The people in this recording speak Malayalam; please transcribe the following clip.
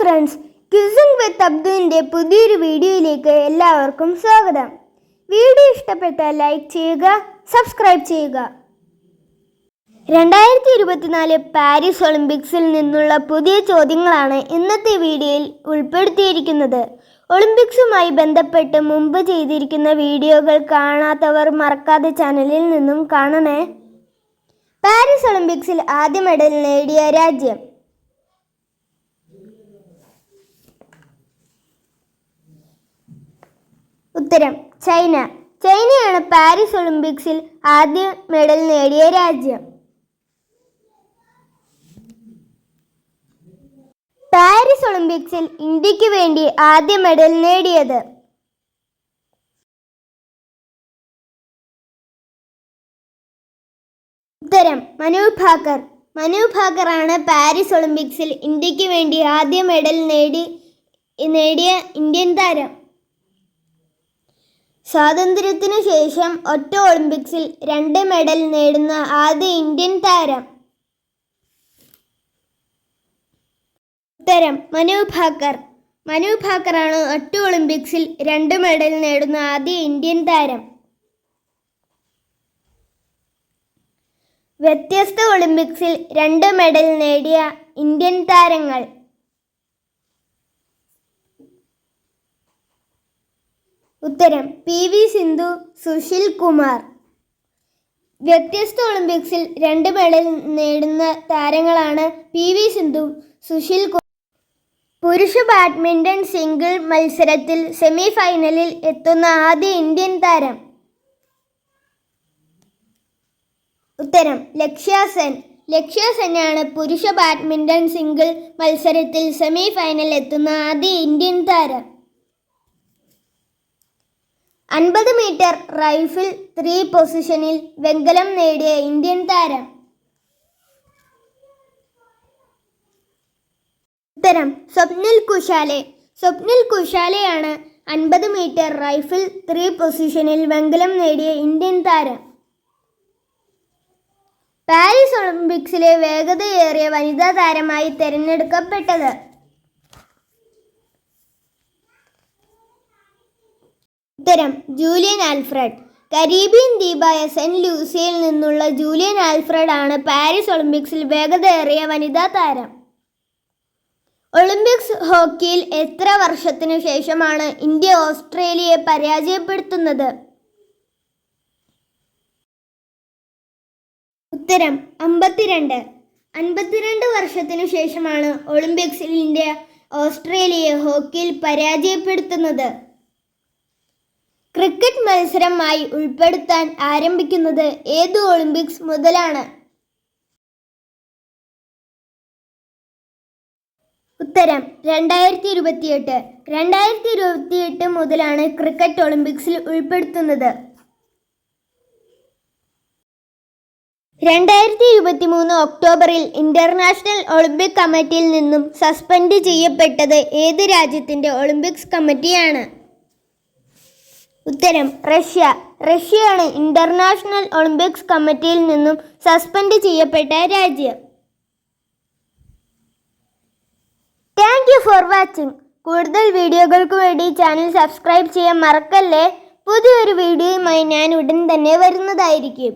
ഫ്രണ്ട്സ് ക്വിസിംഗ് വിത്ത് അബ്ദുവിന്റെ പുതിയൊരു വീഡിയോയിലേക്ക് എല്ലാവർക്കും സ്വാഗതം. വീഡിയോ ഇഷ്ടപ്പെട്ടാൽ ലൈക്ക് ചെയ്യുക സബ്സ്ക്രൈബ് ചെയ്യുക. രണ്ടായിരത്തി ഇരുപത്തിനാല് പാരീസ് ഒളിമ്പിക്സിൽ നിന്നുള്ള പുതിയ ചോദ്യങ്ങളാണ് ഇന്നത്തെ വീഡിയോയിൽ ഉൾപ്പെടുത്തിയിരിക്കുന്നത്. ഒളിമ്പിക്സുമായി ബന്ധപ്പെട്ട് മുമ്പ് ചെയ്തിരിക്കുന്ന വീഡിയോകൾ കാണാത്തവർ മറക്കാതെ ചാനലിൽ നിന്നും കാണണേ. പാരീസ് ഒളിമ്പിക്സിൽ ആദ്യ മെഡൽ നേടിയ രാജ്യം. ഉത്തരം ചൈന. ചൈനയാണ് പാരീസ് ഒളിമ്പിക്സിൽ ആദ്യ മെഡൽ നേടിയ രാജ്യം. പാരീസ് ഒളിമ്പിക്സിൽ ഇന്ത്യയ്ക്ക് വേണ്ടി ആദ്യ മെഡൽ നേടിയത്. ഉത്തരം മനു ഭാക്കർ. മനു ഭാക്കറാണ് പാരീസ് ഒളിമ്പിക്സിൽ ഇന്ത്യയ്ക്ക് വേണ്ടി ആദ്യ മെഡൽ നേടി നേടിയ ഇന്ത്യൻ താരം. സ്വാതന്ത്ര്യത്തിനു ശേഷം ഒറ്റ ഒളിമ്പിക്സിൽ രണ്ട് മെഡൽ നേടുന്ന ആദ്യ ഇന്ത്യൻ താരം. ഉത്തരം മനു ഭാക്കർ. മനു ഭാക്കറാണ് ഒറ്റ ഒളിമ്പിക്സിൽ രണ്ട് മെഡൽ നേടുന്ന ആദ്യ ഇന്ത്യൻ താരം. വ്യത്യസ്ത ഒളിമ്പിക്സിൽ രണ്ട് മെഡൽ നേടിയ ഇന്ത്യൻ താരങ്ങൾ. ഉത്തരം പി വി സിന്ധു സുശീൽ കുമാർ. വ്യത്യസ്ത ഒളിമ്പിക്സിൽ രണ്ട് മെഡൽ നേടുന്ന താരങ്ങളാണ് പി വി സിന്ധു സുശീൽ കുമാർ പുരുഷ ബാഡ്മിന്റൺ സിംഗിൾ മത്സരത്തിൽ സെമി ഫൈനലിൽ എത്തുന്ന ആദ്യ ഇന്ത്യൻ താരം. ഉത്തരം ലക്ഷ്യ സെൻ. ലക്ഷ്യ സെന്നാണ് പുരുഷ ബാഡ്മിന്റൺ സിംഗിൾ മത്സരത്തിൽ സെമി ഫൈനലിൽ എത്തുന്ന ആദ്യ ഇന്ത്യൻ താരം. അൻപത് മീറ്റർ റൈഫിൾ ത്രീ പൊസിഷനിൽ വെങ്കലം നേടിയ ഇന്ത്യൻ താരം. ഉത്തരം സ്വപ്നിൽ കുശാലെ. സ്വപ്നിൽ കുശാലെയാണ് അൻപത് മീറ്റർ റൈഫിൾ ത്രീ പൊസിഷനിൽ വെങ്കലം നേടിയ ഇന്ത്യൻ താരം. പാരീസ് ഒളിമ്പിക്സിലെ വേഗതയേറിയ വനിതാ താരമായി തിരഞ്ഞെടുക്കപ്പെട്ടത് ഉത്തരം ജൂലിയൻ ആൽഫ്രഡ്. കരീബിയൻ ദ്വീപായ സെന്റ് ലൂസിയയിൽ നിന്നുള്ള ജൂലിയൻ ആൽഫ്രഡ് ആണ് പാരീസ് ഒളിമ്പിക്സിൽ വേഗതയേറിയ വനിതാ താരം. ഒളിമ്പിക്സ് ഹോക്കിയിൽ എത്ര വർഷത്തിനു ശേഷമാണ് ഇന്ത്യ ഓസ്ട്രേലിയയെ പരാജയപ്പെടുത്തുന്നത്? ഉത്തരം അമ്പത്തിരണ്ട്. അൻപത്തിരണ്ട് വർഷത്തിനു ശേഷമാണ് ഒളിമ്പിക്സിൽ ഇന്ത്യ ഓസ്ട്രേലിയയെ ഹോക്കിയിൽ പരാജയപ്പെടുത്തുന്നത്. ക്രിക്കറ്റ് മത്സരമായി ഉൾപ്പെടുത്താൻ ആരംഭിക്കുന്നത് ഏത് ഒളിമ്പിക്സ് മുതലാണ്? ഉത്തരം രണ്ടായിരത്തി ഇരുപത്തിയെട്ട് രണ്ടായിരത്തി ഇരുപത്തിയെട്ട് മുതലാണ് ക്രിക്കറ്റ് ഒളിമ്പിക്സിൽ ഉൾപ്പെടുത്തുന്നത്. രണ്ടായിരത്തി ഇരുപത്തി മൂന്ന് ഒക്ടോബറിൽ ഇന്റർനാഷണൽ ഒളിമ്പിക് കമ്മിറ്റിയിൽ നിന്നും സസ്പെൻഡ് ചെയ്യപ്പെട്ടത് ഏത് രാജ്യത്തിന്റെ ഒളിമ്പിക്സ് കമ്മിറ്റിയാണ്? ഉത്തരം റഷ്യ. റഷ്യയാണ് ഇന്റർനാഷണൽ ഒളിമ്പിക്സ് കമ്മിറ്റിയിൽ നിന്നും സസ്പെൻഡ് ചെയ്യപ്പെട്ട രാജ്യം. താങ്ക് യു ഫോർ വാച്ചിങ് കൂടുതൽ വീഡിയോകൾക്ക് വേണ്ടി ചാനൽ സബ്സ്ക്രൈബ് ചെയ്യാൻ മറക്കല്ലേ? പുതിയൊരു വീഡിയോയുമായി ഞാൻ ഉടൻ തന്നെ വരുന്നതായിരിക്കും.